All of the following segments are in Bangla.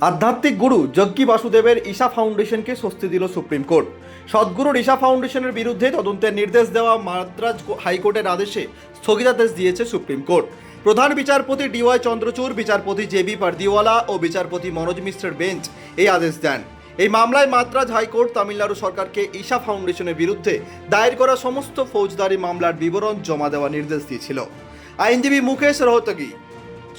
আধ্যাত্মিক গুরু যজ্ঞী বাসুদেবের ঈশা ফাউন্ডেশনকে স্বস্তি দিল সুপ্রিম কোর্ট। সদ্গুরুর ঈশা ফাউন্ডেশনের বিরুদ্ধে তদন্তের নির্দেশ দেওয়া মাদ্রাজ হাইকোর্টের আদেশে স্থগিতাদেশ দিয়েছে সুপ্রিম কোর্ট। প্রধান বিচারপতি ডিওয়াই চন্দ্রচূড়, বিচারপতি জেবি পারদিওয়ালা ও বিচারপতি মনোজ মিশ্রের বেঞ্চ এই আদেশ দেন। এই মামলায় মাদ্রাজ হাইকোর্ট তামিলনাড়ু সরকারকে ঈশা ফাউন্ডেশনের বিরুদ্ধে দায়ের করা সমস্ত ফৌজদারি মামলার বিবরণ জমা দেওয়ার নির্দেশ দিয়েছিল। আইনজীবী মুকেশ রোহতগি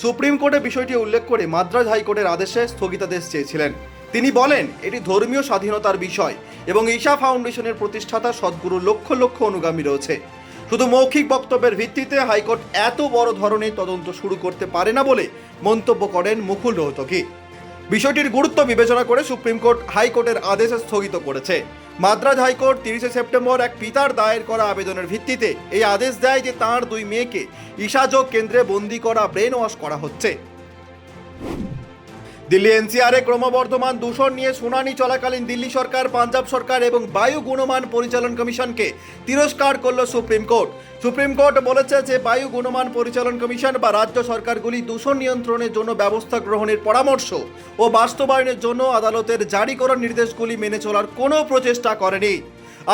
সুপ্রিম কোর্টে বিষয়টি উল্লেখ করে মাদ্রাজ হাইকোর্টের আদেশে স্থগিতাদেশ চেয়েছিলেন। তিনি বলেন, এটি ধর্মীয় স্বাধীনতার বিষয় এবং ঈশা ফাউন্ডেশনের প্রতিষ্ঠাতা সদ্গুরু লক্ষ লক্ষ অনুগামী রয়েছে। শুধু মৌখিক বক্তব্যের ভিত্তিতে হাইকোর্ট এত বড় ধরনের তদন্ত শুরু করতে পারে না বলে মন্তব্য করেন মুকুল রোহতকি। বিষয়টির গুরুত্ব বিবেচনা করে সুপ্রিম কোর্ট হাইকোর্টের আদেশ স্থগিত করেছে। মাদ্রাজ হাইকোর্ট তিরিশে সেপ্টেম্বর এক পিতার দায়ের করা আবেদনের ভিত্তিতে এই আদেশ দেয় যে তার দুই মেয়েকে ঈশাযোগ কেন্দ্রে বন্দি করা ব্রেন ওয়াশ করা হচ্ছে। দিল্লি এনসিআরে ক্রমবর্ধমান দূষণ নিয়ে শুনানি চলাকালীন দিল্লি সরকার, পাঞ্জাব সরকার এবং বায়ু গুণমান পরিচালন কমিশনকে তিরস্কার করল সুপ্রিম কোর্ট। সুপ্রিম কোর্ট বলেছে যে বায়ু গুণমান পরিচালন কমিশন বা রাজ্য সরকারগুলি দূষণ নিয়ন্ত্রণের জন্য ব্যবস্থা গ্রহণের পরামর্শ ও বাস্তবায়নের জন্য আদালতের জারি করা নির্দেশগুলি মেনে চলার কোনো প্রচেষ্টা করেনি।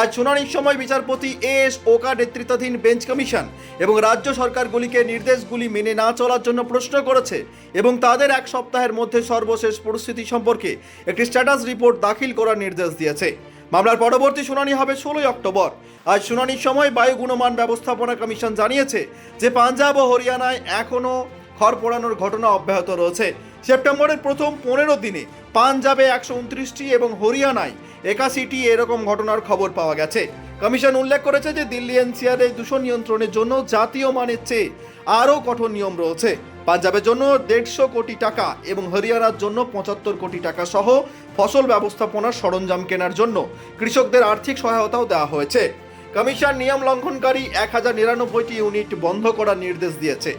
আজ শুনানির সময় বিচারপতি এ এস ওকা নেতৃত্বাধীন বেঞ্চ কমিশন এবং রাজ্য সরকারগুলিকে নির্দেশগুলি মেনে না চলার জন্য প্রশ্ন করেছে এবং তাদের এক সপ্তাহের মধ্যে সর্বশেষ পরিস্থিতি সম্পর্কে একটি স্ট্যাটাস রিপোর্ট দাখিল করার নির্দেশ দিয়েছে। মামলার পরবর্তী শুনানি হবে ষোলোই অক্টোবর। আজ শুনানির সময় বায়ু গুণমান ব্যবস্থাপনা কমিশন জানিয়েছে যে পাঞ্জাব ও হরিয়ানায় এখনও খড় পোড়ানোর ঘটনা অব্যাহত রয়েছে। সেপ্টেম্বরের প্রথম পনেরো দিনে পাঞ্জাবে একশো উনত্রিশটি এবং হরিয়ানায় একাশিটি এরকম ঘটনার খবর পাওয়া গেছে। কমিশন উল্লেখ করেছে যে দিল্লি এনসিআরে দূষণ নিয়ন্ত্রণের জন্য জাতীয় মানের চেয়ে আরও কঠোর নিয়ম রয়েছে। পাঞ্জাবের জন্য দেড়শো কোটি টাকা এবং হরিয়ানার জন্য পঁচাত্তর কোটি টাকা সহ ফসল ব্যবস্থাপনার সরঞ্জাম কেনার জন্য কৃষকদের আর্থিক সহায়তাও দেওয়া হয়েছে। কমিশন নিয়ম লঙ্ঘনকারী এক হাজার নিরানব্বইটি ইউনিট বন্ধ করার নির্দেশ দিয়েছে।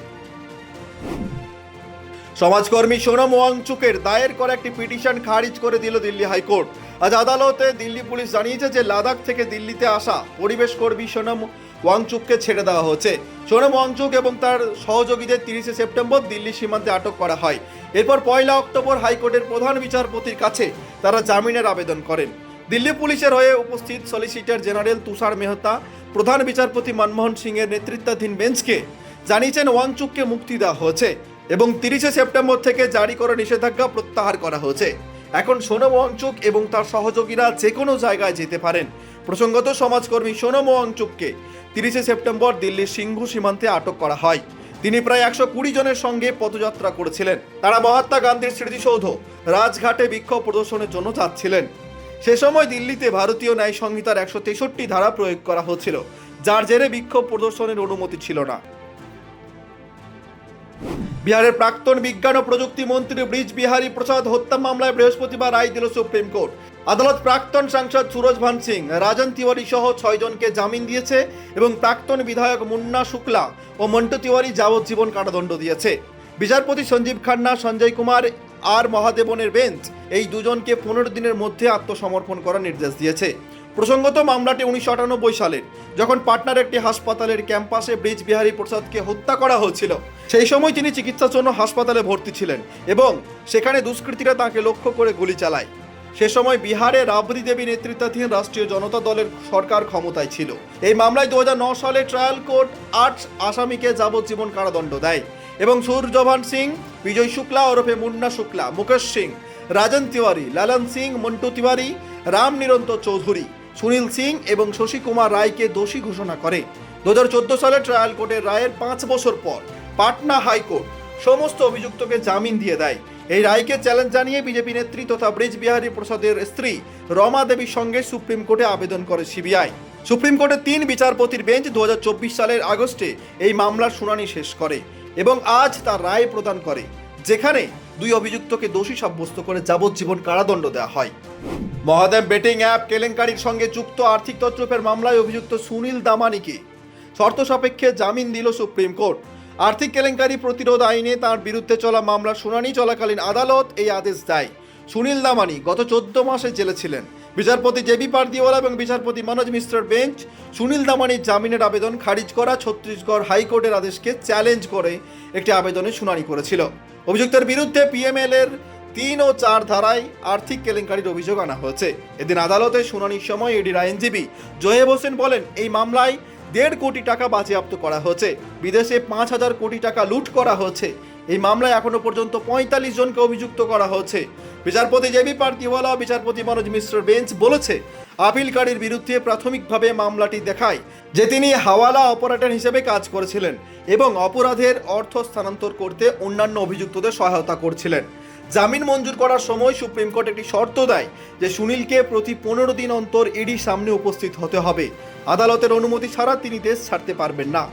সমাজকর্মী সোনম ওয়াংচুকের দায়ের করা একটি পিটিশন খারিজ করে দিল দিল্লি হাইকোর্ট। আজ আদালতে দিল্লি পুলিশ জানিয়েছে যে লাদাখ থেকে দিল্লিতে আসা পরিবেশ কর্মী সোনম ওয়াংচুককে ছেড়ে দেওয়া হয়েছে। সোনম ওয়াংচুক এবং তার সহযোগীদের তিরিশে সেপ্টেম্বর দিল্লি সীমান্তে আটক করা হয়। এরপর পয়লা অক্টোবর হাইকোর্টের প্রধান বিচারপতির কাছে তারা জামিনের আবেদন করেন। দিল্লি পুলিশের হয়ে উপস্থিত সলিসিটর জেনারেল তুষার মেহতা, প্রধান বিচারপতি মনমোহন সিংয়ের নেতৃত্বাধীন বেঞ্চকে জানিয়েছেন ওয়াংচুককে মুক্তি দেওয়া হয়েছে এবং তিরিশে সেপ্টেম্বর থেকে জারি করা নিষেধাজ্ঞা প্রত্যাহার করা হয়েছে। এখন সোনম ওয়াংচুক এবং তার সহযোগীরা যে কোনো জায়গায় যেতে পারেন। প্রসঙ্গত সমাজকর্মী সোনম ওয়াংচুককে তিরিশে সেপ্টেম্বর দিল্লির সিংহু সীমান্তে আটক করা হয়। তিনি প্রায় একশো কুড়ি জনের সঙ্গে পদযাত্রা করেছিলেন। তারা মহাত্মা গান্ধীর স্মৃতিসৌধ, রাজঘাটে বিক্ষোভ প্রদর্শনের জন্য যাচ্ছিলেন। সে সময় দিল্লিতে ভারতীয় ন্যায় সংহিতার একশো তেষট্টি ধারা প্রয়োগ করা হচ্ছিল, যার জেরে বিক্ষোভ প্রদর্শনের অনুমতি ছিল না। বিহারের প্রাক্তন বিজ্ঞান ও প্রযুক্তি মন্ত্রী ব্রিজ বিহারী প্রসাদ হত্যা মামলায় বৃহস্পতিবার রায় দিল সুপ্রিম কোর্ট। আদালত প্রাক্তন সাংসদ সুরজ ভান সিং, রাজন তিওয়ারি সহ ছয়জনকে জামিন দিয়েছে এবং প্রাক্তন বিধায়ক মুন্না শুক্লা ও মন্টু তিওয়ারি যাবজ্জীবন কারাদণ্ড দিয়েছে। বিচারপতি সঞ্জীব খান্না, সঞ্জয় কুমার আর মহাদেবনের বেঞ্চ এই দুজনকে পনেরো দিনের মধ্যে আত্মসমর্পণ করার নির্দেশ দিয়েছে। প্রসঙ্গত মামলাটি উনিশশো আটানব্বই সালের, যখন পাটনার একটি হাসপাতালের ক্যাম্পাসে ব্রিজ বিহারী প্রসাদকে হত্যা করা হয়েছিল সেই সময় তিনি চিকিৎসার জন্য হাসপাতালে ভর্তি ছিলেন এবং সেখানে দুষ্কৃতীরা তাকে লক্ষ্য করে গুলি চালায়। সে সময় বিহারে রাবড়ি দেবী নেতৃত্বাধীন রাষ্ট্রীয় জনতা দলের সরকার ক্ষমতায় ছিল। এই মামলায় দু সালে ট্রায়াল কোর্ট আট আসামিকে যাবজ্জীবন কারাদণ্ড দেয় এবং সূর্যভান সিং, বিজয় শুক্লা, ওরফে মুন্না শুক্লা, মুকেশ সিং, রাজন তিওয়ারি, লালন সিং, মন্টু তিওয়ারি, রাম নিরন্তর চৌধুরী সুনীল সিং এবং শশী কুমার রায়কে দোষী ঘোষণা করে। দু হাজার চোদ্দ সালে ট্রায়াল কোর্টের রায়ের পাঁচ বছর পর পাটনা হাইকোর্ট সমস্ত অভিযুক্তকে জামিন দিয়ে দেয়। এই রায়কে চ্যালেঞ্জ জানিয়ে বিজেপি নেত্রী তথা ব্রিজ বিহারী প্রসাদের স্ত্রী রমা দেবীর সঙ্গে সুপ্রিম কোর্টে আবেদন করে সিবিআই। সুপ্রিম কোর্টের তিন বিচারপতির বেঞ্চ দু হাজার চব্বিশ সালের আগস্টে এই মামলার শুনানি শেষ করে এবং আজ তার রায় প্রদান করে, যেখানে দুই অভিযুক্তকে দোষী সাব্যস্ত করে যাবজ্জীবন কারাদণ্ড দেওয়া হয়। মহাদেব বেটিং অ্যাপ কেলেঙ্কারির সঙ্গে যুক্ত আর্থিক তত্ত্বপের মামলায় অভিযুক্ত সুনীল দামানিকে শর্ত সাপেক্ষে জামিন দিল সুপ্রিম কোর্ট। আর্থিক কেলেঙ্কারি প্রতিরোধ আইনে তার বিরুদ্ধে চলা মামলার শুনানি চলাকালীন আদালত এই আদেশ দেয়। সুনীল দামানি গত চোদ্দ মাসে জেলে ছিলেন। বিচারপতি জেবি পারদিওয়ালা এবং বিচারপতি মনোজ মিশ্রের বেঞ্চ সুনীল দামানির জামিনের আবেদন খারিজ করা ছত্তিশগড় হাইকোর্টের আদেশকে চ্যালেঞ্জ করে একটি আবেদনে শুনানি করেছিল। অভিযুক্তের বিরুদ্ধে পিএমএল এর তিন ও চার ধারায় আর্থিক কেলেঙ্কারির অভিযোগ আনা হয়েছে। এদিন আদালতে শুনানির সময় এডির আইনজীবী জহেব হোসেন বলেন, এই মামলায় দেড় কোটি টাকা বাজেয়াপ্ত করা হয়েছে। বিদেশে পাঁচ হাজার কোটি টাকা লুট করা হয়েছে। এই মামলায় এখনও পর্যন্ত পঁয়তাল্লিশ জনকে অভিযুক্ত করা হয়েছে। বিচারপতি জেবি পার্তিওয়ালা বিচারপতি মনোজ মিশ্র বেঞ্চ বলেছে আপিলকারীর বিরুদ্ধে প্রাথমিকভাবে মামলাটি দেখায় যে তিনি হাওয়ালা অপারেটর হিসেবে কাজ করেছিলেন এবং অপরাধের অর্থ স্থানান্তর করতে অন্যান্য অভিযুক্তদের সহায়তা করছিলেন। জামিন মঞ্জুর করার সময় সুপ্রিম কোর্ট একটি শর্ত দেয় যে সুনীলকে প্রতি পনেরো দিন অন্তর ইডি সামনে উপস্থিত হতে হবে। আদালতের অনুমতি ছাড়া তিনি দেশ ছাড়তে পারবেন না।